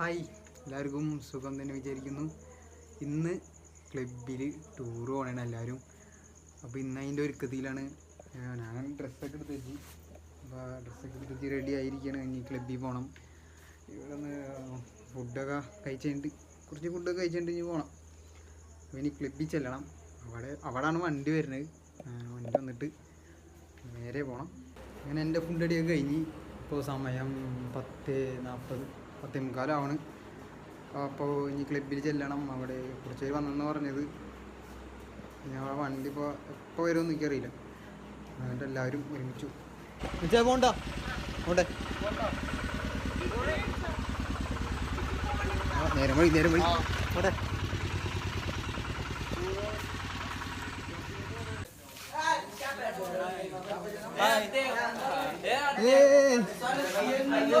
Hi. എല്ലാവർക്കും സുഖം തന്നെ വിചാരിക്കുന്നു. ഇന്ന് ക്ലബിൽ ടൂർ പോകണേണ് എല്ലാവരും അപ്പോൾ ഇന്ന് അതിന്റെ ഒരുക്കത്തിലാണ്. കൃതിയിലാണ് ഞാൻ ഡ്രസ്സൊക്കെ എടുത്ത് വെച്ച്. അപ്പോൾ ഡ്രസ്സൊക്കെ എടുത്ത് വെച്ച് റെഡി ആയിരിക്കുകയാണ് ഇനി ക്ലബിൽ പോകണം ഇവിടെ നിന്ന് ഫുഡൊക്കെ കഴിച്ചിട്ട് കുറച്ച് ഫുഡൊക്കെ കഴിച്ചിട്ട് ഇനി പോകണം അപ്പോൾ ഇനി ക്ലബിൽ ചെല്ലണം. അവിടെ അവിടെയാണ് വണ്ടി വരുന്നത്. വണ്ടി വന്നിട്ട് നേരെ പോകണം അങ്ങനെ എന്റെ ഫുഡ് അടിയൊക്കെ കഴിഞ്ഞ്. ഇപ്പോൾ സമയം പത്ത് നാൽപ്പത് പത്തേ മുക്കാലാവണ്. അപ്പോൾ ഇനി ക്ലബിൽ ചെല്ലണം. അവിടെ കുറച്ച് പേര് വന്നെന്ന് പറഞ്ഞത്. ഞങ്ങളെ വണ്ടി ഇപ്പോൾ എപ്പോൾ വരുമെന്ന് എനിക്കറിയില്ല. എന്നിട്ട് എല്ലാവരും ഒരുമിച്ചു പോണ്ട. നേരം വഴി നേരം വഴി പോട്ടെ ഏയ്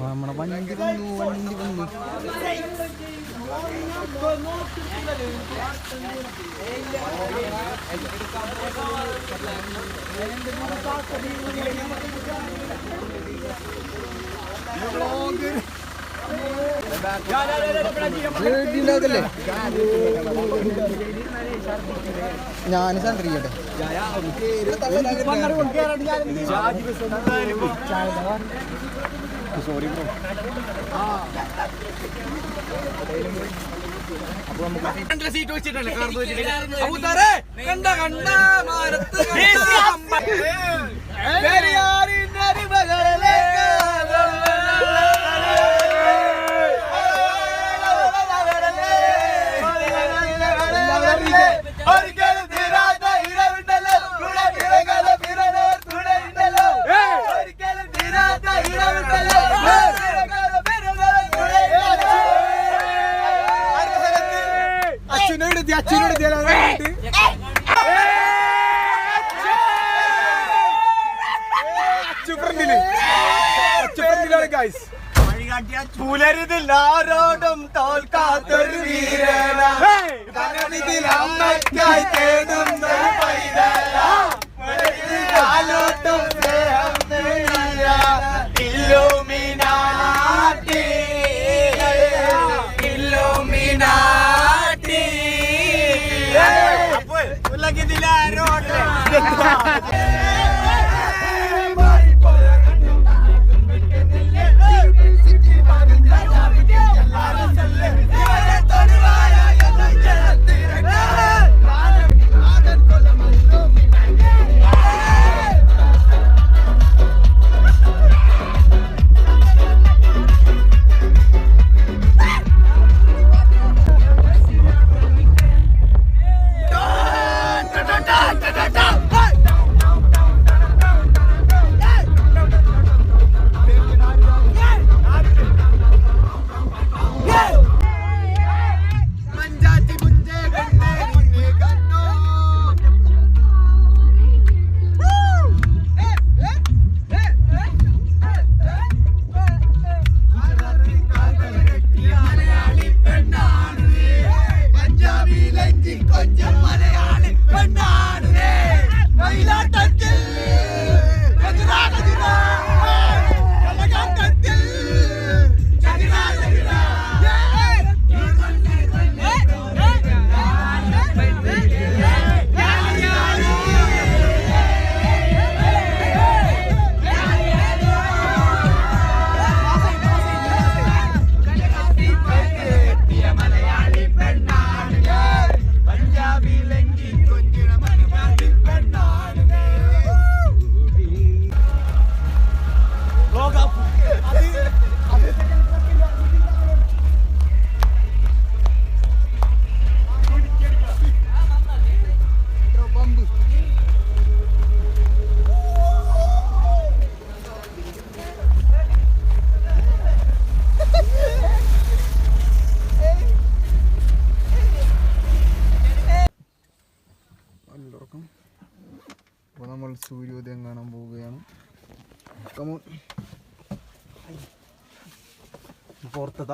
നമ്മുടെ വണ്ടി വന്നു വണ്ടി വന്നു. ഉണ്ടാക്കല്ലേ ഞാൻ സണ്ടറിക്കട്ടെ സീറ്റ് വെച്ചിട്ടല്ലേ വെച്ചിട്ട് കണ്ട കണ്ട മാനത്ത്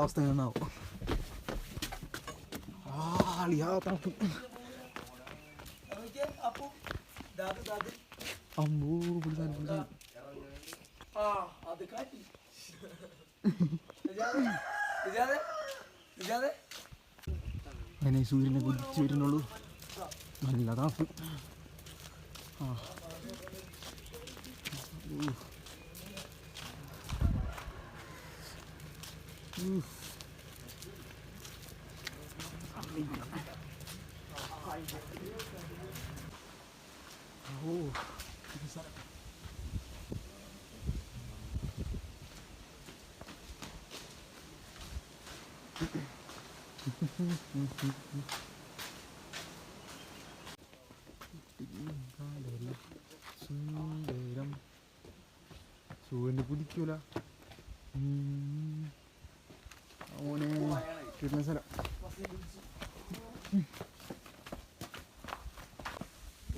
അവസ്ഥ തണുപ്പ്. അമ്പൂ പിടിച്ചാൽ പിടിച്ചാൽ അങ്ങനെ സൂര്യനെ കുതിച്ച് വരുന്നുള്ളൂ. നല്ല തണുപ്പ്. ആ. ഊ. ഊ. ഓ ഇത് സ്ഥലം. സുന്ദരം സൂര്യനെ പിടിക്കൂല. ഓനെ കിട്ടുന്ന സ്ഥലം.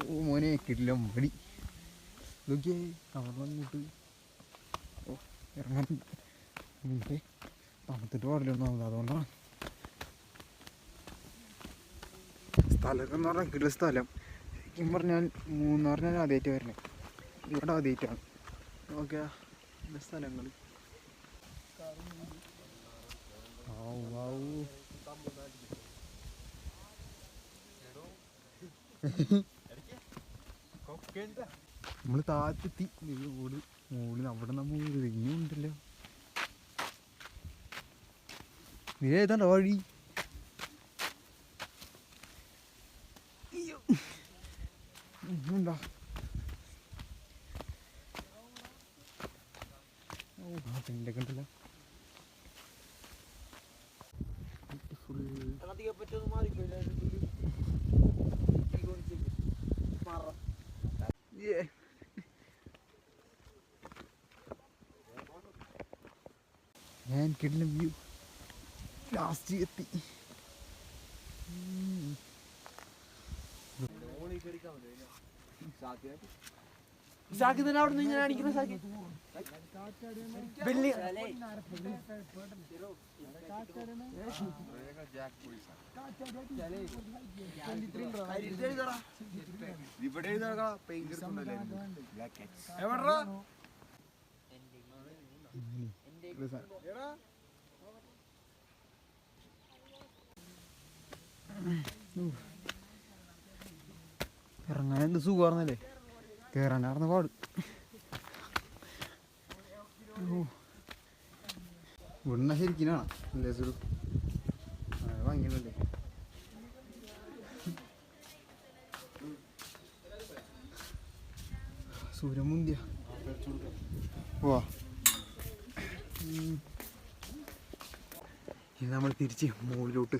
ഓ മോനെ കിട്ടില്ല മടി നോക്കിയേ വന്നിട്ട്. ഓ ഇറങ്ങാൻ പണത്തിട്ട് തണുത്തിട്ട് പാടില്ല ഒന്നാമത് അതുകൊണ്ടാണ്. സ്ഥലമൊക്കെ എന്ന് പറഞ്ഞാൽ കിട്ടിയ സ്ഥലം. ശരിക്കും പറഞ്ഞാൽ മൂന്നാറിനാണ് ആദ്യമായിട്ട് വരണേ ഇവിടെ ആദ്യമായിട്ടാണ്. നോക്കിയാ. സ്ഥലങ്ങൾ നമ്മൾ താഴത്തെത്തി. ഓട് മുകളിൽ അവിടെ നമ്മൾ ഉണ്ടല്ലോ നീ ഏതാണ്ട് വഴി? സാക്കി തന്നെ അവിടെ നിന്ന് അടിക്കുന്ന സാക്കി? വലിയ ഇവിടെ എവിടാ? ഉം. ഇറങ്ങാൻ എന്ത് സുഖമാർന്നല്ലേ കയറാനാർന്ന പാട്. ഇവിടുന്ന് ശരിക്കും അല്ലേ സുരു? വാങ്ങിയതല്ലേ സൂര്യൻ മുന്തിയ. ഇനി നമ്മൾ തിരിച്ച് മുകളിലോട്ട്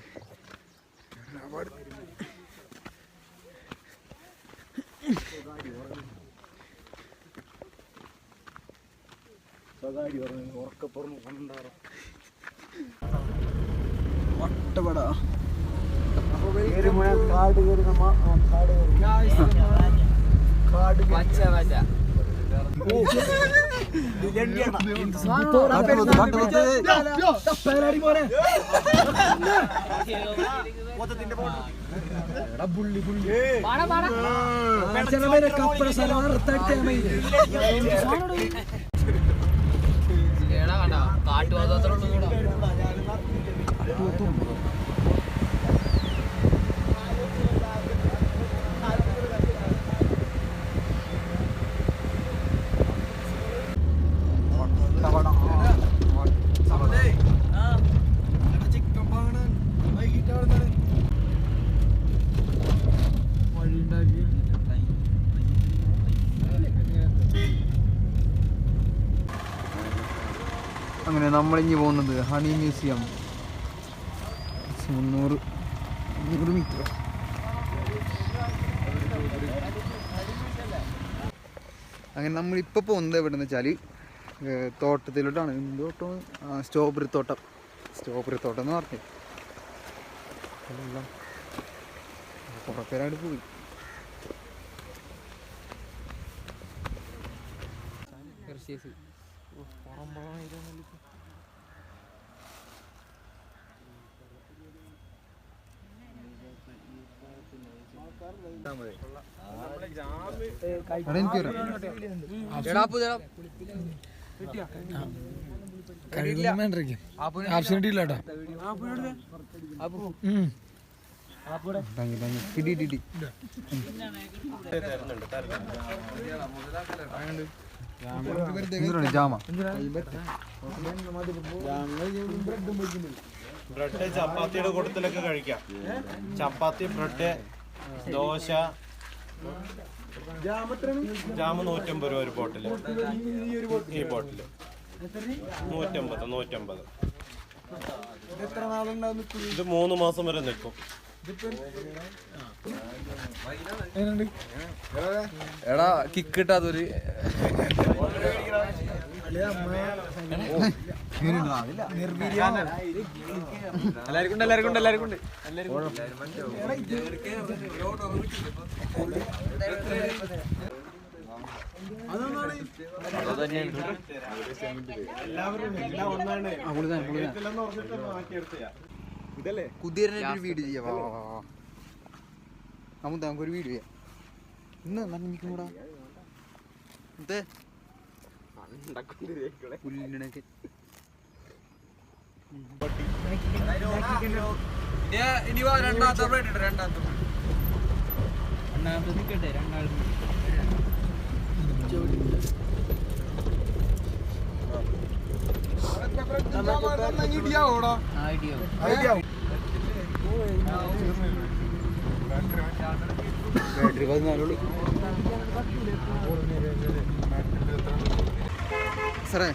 കയറാൻ പറഞ്ഞു. ഉറക്കപ്പുറം കാട് വട്ടപട നമ്മ കാട് കാട് പച്ച പച്ച ഏടാ കണ്ട കാട്ടുപാത്രമുള്ളൂ കൂടാ നമ്മളിഞ്ഞ് പോകുന്നത് ഹണി മ്യൂസിയം. മുന്നൂറ് മുന്നൂറ് മീറ്റർ. അങ്ങനെ നമ്മളിപ്പോൾ പോകുന്നത് എവിടെന്ന് വെച്ചാൽ തോട്ടത്തിലോട്ടാണ്. എന്തോട്ടോ സ്ട്രോബെറി തോട്ടം. സ്ട്രോബെറി തോട്ടം എന്ന് പറഞ്ഞു. കുറേ പേരായിട്ട് പോയി. ഹെർഷീസ് ഇതൊന്നും എനിക്ക് ജാമ? ബ്രെഡ് ചപ്പാത്തിയുടെ കൂട്ടത്തിലൊക്കെ കഴിക്കാം. ചപ്പാത്തി ബ്രെഡ് ദോശ. ജാമ് നൂറ്റമ്പത് രൂപ ഒരു ബോട്ടിൽ. ഈ ബോട്ടിൽ. നൂറ്റമ്പത് നൂറ്റമ്പത്. ഇത് മൂന്ന് മാസം വരെ നിൽക്കും. എടാ കിക്ക് കിട്ടാത്തൊരു എല്ലാവർക്കും ഉണ്ട് എല്ലാവർക്കും ഉണ്ട് എല്ലാവർക്കും ഉണ്ട്. ഇതല്ലേ? കുതിരനായിട്ട് ഒരു വീഡിയോ ചെയ്യാം. നമുക്ക് നമുക്കൊരു വീഡിയോ ചെയ്യാം. ഇന്ന് നന്ദി നിൽക്കുന്നു ഇതേ പുല്ലിനൊക്കെ ഇനി രണ്ടാമത്തെ ഇട്ട് രണ്ടാമത്തെ രണ്ടാമത്തെ നിൽക്കട്ടെ രണ്ടാമത്തെ ബാറ്ററി പതിനാലുള്ളൂ സാറേ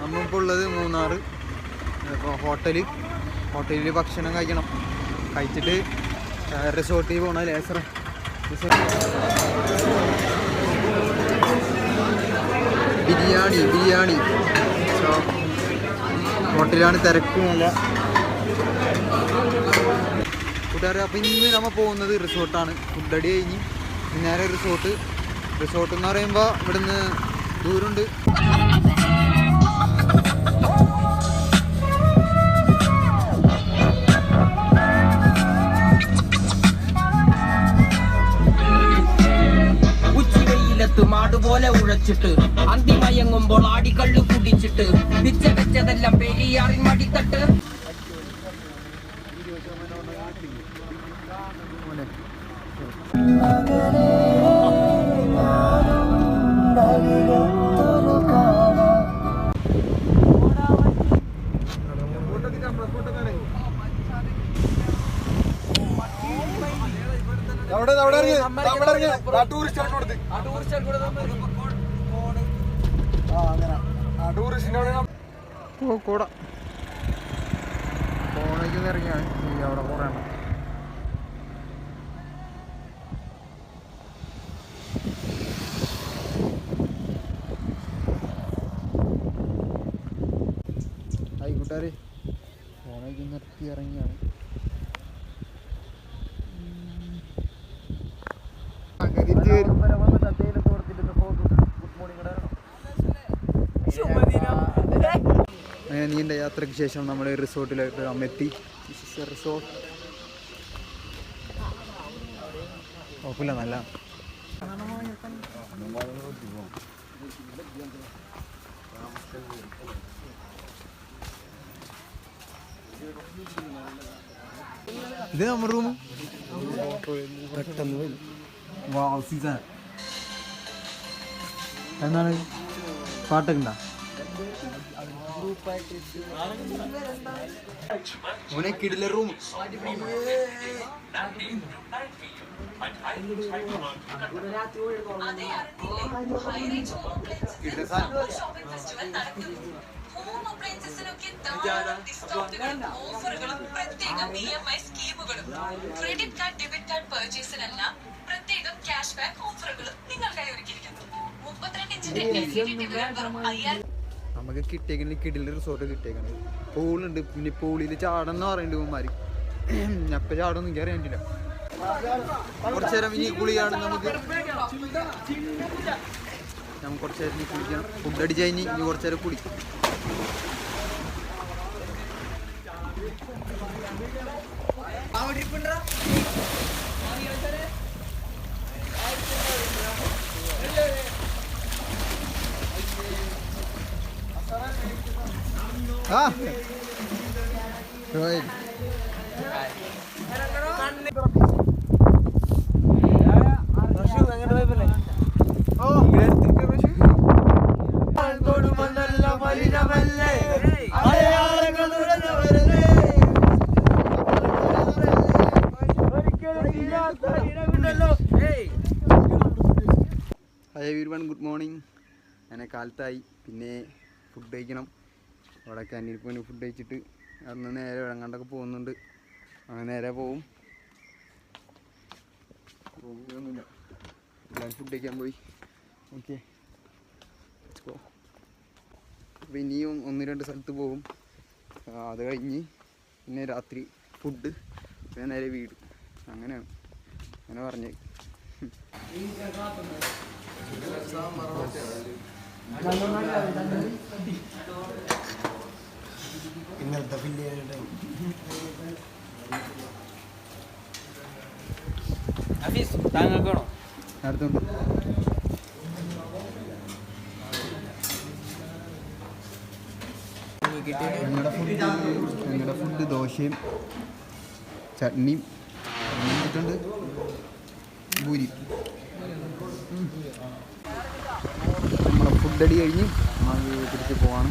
നമ്മളിപ്പോൾ ഉള്ളത് മൂന്നാർ ഇപ്പോൾ ഹോട്ടൽ ഹോട്ടലിൽ ഭക്ഷണം കഴിക്കണം. കഴിച്ചിട്ട് റിസോർട്ടിൽ പോകണല്ലേ സാറേ? ബിരിയാണി ബിരിയാണി. ഹോട്ടലാണ് തിരക്കുമല്ല കൂട്ടുകാരെ അപ്പം ഇന്ന് നമ്മൾ പോകുന്നത് റിസോർട്ടാണ് ഫുഡടി കഴിഞ്ഞ്. നേരെ റിസോർട്ട് റിസോർട്ട് എന്ന് പറയുമ്പോൾ ഇവിടുന്ന് ദൂരമുണ്ട്. പോലെ ഉഴച്ചിട്ട് അന്തിമയങ്ങുമ്പോൾ ആടിക്കള്ളു കുടിച്ചിട്ട് പിച്ച വെച്ചതെല്ലാം പെരിയാറിൻ മടിത്തട്ട്. ഓ കൂട. ഫോണേക്ക് ഇറങ്ങിയാണ് ഈ അവിടെ കുറേ എണ്ണം. ഹായ് കൂട്ടുകാരെ. ഫോണേക്ക് നിർത്തി ഇറങ്ങിയാണ് അകതിച്ച് വരും അങ്ങനെ നീണ്ട യാത്രയ്ക്ക് ശേഷം നമ്മൾ റിസോർട്ടിലേക്ക് എത്തി റിസോർട്ട്. കുഴപ്പമില്ല നല്ല. ഇത് നമ്മുടെ റൂം പെട്ടെന്ന് സീസൺ. എന്താണ്? പാട്ടൊക്കെ ഉണ്ടോ? മോനെ കിടില റൂം ഷോപ്പിംഗ് ഫെസ്റ്റിവൽ നടക്കുന്നു. ഹോം അപ്ലയൻസസിനൊക്കെ ധാരാളം ഡിസ്കൗണ്ടുകളും ഓഫറുകളും പ്രത്യേകം ഇ എം ഐ സ്കീമുകളും ക്രെഡിറ്റ് കാർഡ് ഡെബിറ്റ് കാർഡ് പർച്ചേസിനെല്ലാം പ്രത്യേകം ക്യാഷ് ബാക്ക് ഓഫറുകളും നിങ്ങൾക്കായി ഒരുക്കിയിരിക്കുന്നു. മുപ്പത്തിരണ്ട് ഇഞ്ചിന്റെ എൽ ഇ ഡി ടിവികൾ വെറും അയ്യായിരം നമുക്ക് കിട്ടിയേക്കണ കിടില റിസോർട്ട് കിട്ടിയേക്കണത് പൂളുണ്ട്. പിന്നെ പൂളിൽ ചാടെന്ന് പറയുന്നുണ്ട് ഇവന്മാര്. ഞപ്പ ചാടൊന്നും എനിക്ക് അറിയാൻ പറ്റില്ല കുറച്ചു നേരം ഇനി കുളിയാണ് നമുക്ക്. നമുക്ക് കുറച്ച് നേരം ഇനി കുളിക്കണം. ഫുഡ് അടിച്ച് കഴിഞ്ഞ് ഇനി കുറച്ച് നേരം ആ ഹായ് വീർവൺ ഗുഡ് മോർണിംഗ് അങ്ങനെ കാലത്തായി പിന്നെ ഫുഡ് കഴിക്കണം. അവിടെ കാന്റീനിൽ പോയി ഫുഡ് കഴിച്ചിട്ട് അന്ന് നേരെ വിളങ്ങാണ്ടൊക്കെ പോകുന്നുണ്ട്. അങ്ങനെ നേരെ പോവും. ഒന്നുമില്ല എല്ലാവരും ഫുഡ് കഴിക്കാൻ പോയി. ഓക്കെ അപ്പോൾ ഇനിയും ഒന്ന് രണ്ട് സ്ഥലത്ത് പോകും. അത് കഴിഞ്ഞ് പിന്നെ രാത്രി ഫുഡ് പിന്നെ നേരെ വീട്. അങ്ങനെയാണ്. അങ്ങനെ പറഞ്ഞത് ഫില്ല് അടുത്തുണ്ട്. ഞങ്ങളുടെ ഫുഡ് ഞങ്ങളുടെ ഫുഡ് ദോശയും ചട്നിയും എന്നിട്ടുണ്ട് ഭൂരി നമ്മളെ ഫുഡ് അടി കഴിഞ്ഞ് നമ്മൾ തിരിച്ച് പോവാണ്.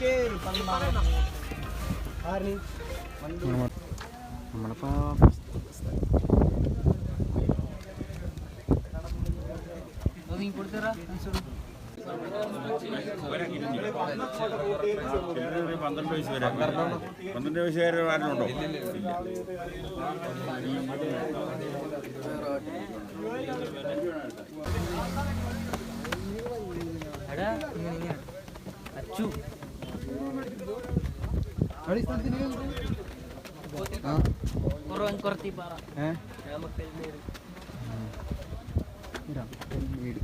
വിളിക്കേ ആരിനി നമ്മളിപ്പോ പന്ത്രണ്ട് വയസ്സ് വരെ പന്ത്രണ്ട് വയസ്സ് വരെ ആരുണ്ടോ ഇല്ല ആ ഏ? ഇതാ, വീട്.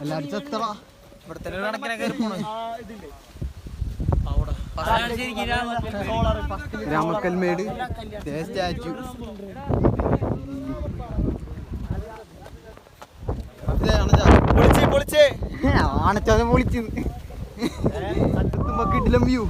എല്ലാവരും ചത്തളാ രാമക്കൽമേട് ദേ സ്റ്റാച്ചു പൊളിച്ചേ സ്റ്റാച്ചു ആണച്ചാതെ പൊളിച്ചു അറ്റത്തുമ്പോ കിട്ടില്ല വ്യൂ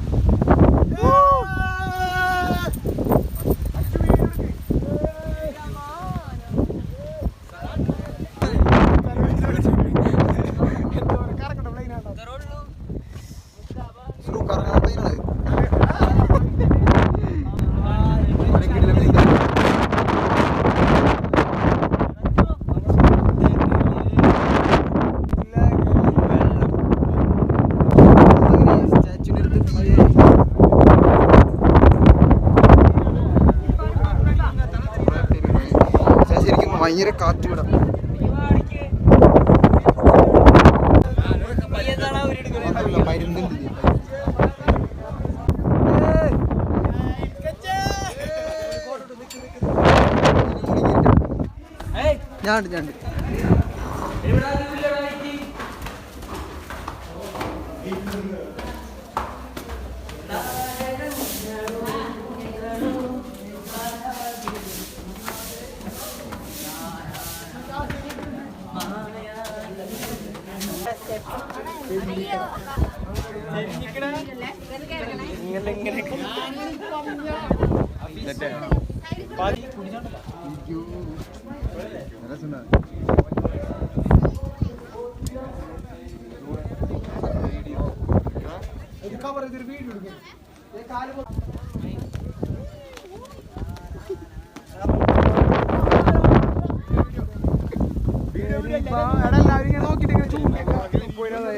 ഭയങ്കര കാറ്റ് വിടാം മരുന്നുണ്ട് ഇതിൽ. ഞാണ്ട് ഞാണ്ട് കവർ ചെയ്തൊരു വീഡിയോ എടുക്കുന്നത് കാൽ നോക്കിട്ട് ഇങ്ങനെ ചൂണ്ടിപ്പോയില്ല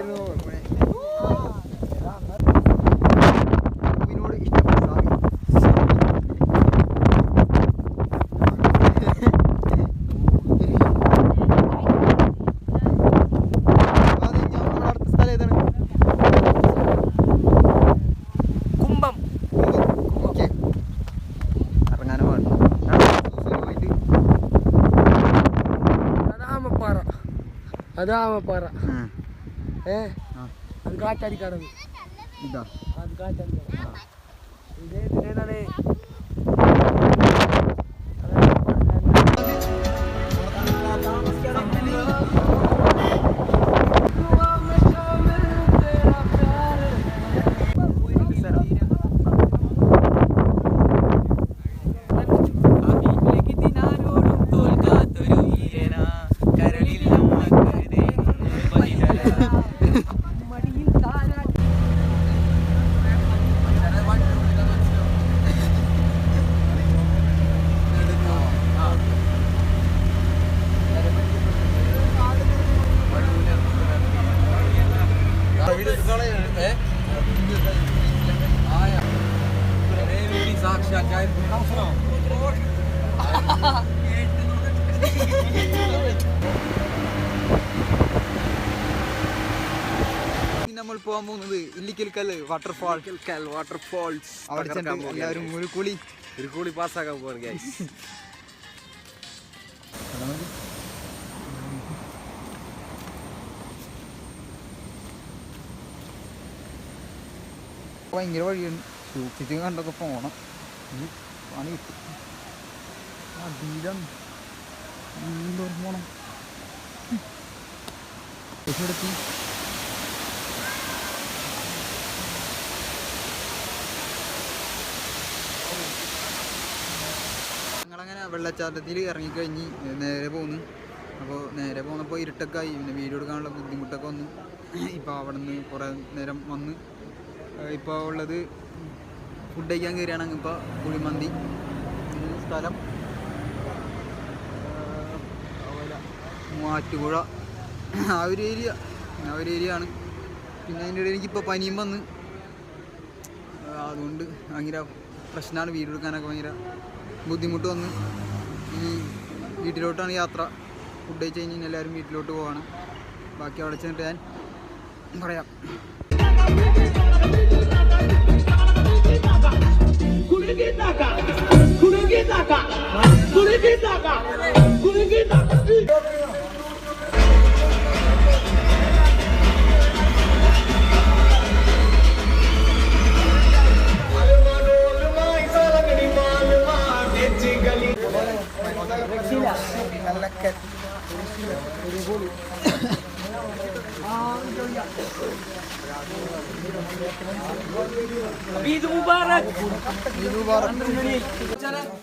അതാമപ്പാറ ഉം. ഏ ആ. അത് കാറ്റാടിക്കാണത് ഇതാ അത് കാറ്റാടിക്കാണ് ഇത് ഇതിനേതാണ് ഇനി നമ്മൾ പോകാൻ പോകുന്നത് ഇല്ലിക്കൽക്കൽ വാട്ടർഫാൾ വാട്ടർഫാൾസ് അവിടെ ചെന്ന് എല്ലാവരും ഒരു കുളി. ഒരു കുളി പാസ്സാക്കാൻ പോവാണ് ഗൈസ് ഭയങ്കര വഴിയാണ് സൂക്ഷിച്ച് കണ്ടൊക്കെ പോകണം ഇനി പണി കിട്ടും. അതീലാണ് എന്തോരം പോണം? എടുത്തി ഞങ്ങളങ്ങനെ വെള്ളച്ചാട്ടത്തിൽ ഇറങ്ങിക്കഴിഞ്ഞ് നേരെ പോന്നു. അപ്പോൾ നേരെ പോന്നപ്പോൾ ഇരുട്ടൊക്കെ ആയി. പിന്നെ വീഡിയോ എടുക്കാനുള്ള ബുദ്ധിമുട്ടൊക്കെ വന്നു. ഇപ്പോൾ അവിടെ നിന്ന് കുറേ നേരം വന്ന് ഇപ്പോൾ ഉള്ളത് ഫുഡ് കഴിക്കാൻ കയറിയാണെങ്കിൽ ഇപ്പോൾ കുഴിമന്തി. ഈ സ്ഥലം മൂവാറ്റുപുഴ. ആ ഒരു ഏരിയ ആ ഒരു ഏരിയ ആണ്. പിന്നെ അതിന്റെ ഇടയിൽ എനിക്കിപ്പോൾ പനിയും വന്ന്. അതുകൊണ്ട് ഭയങ്കര പ്രശ്നമാണ് വീഡിയോ എടുക്കാനൊക്കെ ഭയങ്കര ബുദ്ധിമുട്ട് വന്ന്. ഇനി വീട്ടിലോട്ടാണ് യാത്ര. ഫുഡ് കഴിച്ച് കഴിഞ്ഞ് എല്ലാവരും വീട്ടിലോട്ട് പോവാണ്. ബാക്കി അവിടെ ചെന്നിട്ട് ഞാൻ പറയാം. ഈദ് മുബാറക് ഈദ് മുബാറക്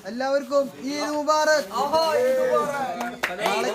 എല്ലാവർക്കും ഈദ് മുബാറക്. നാളെ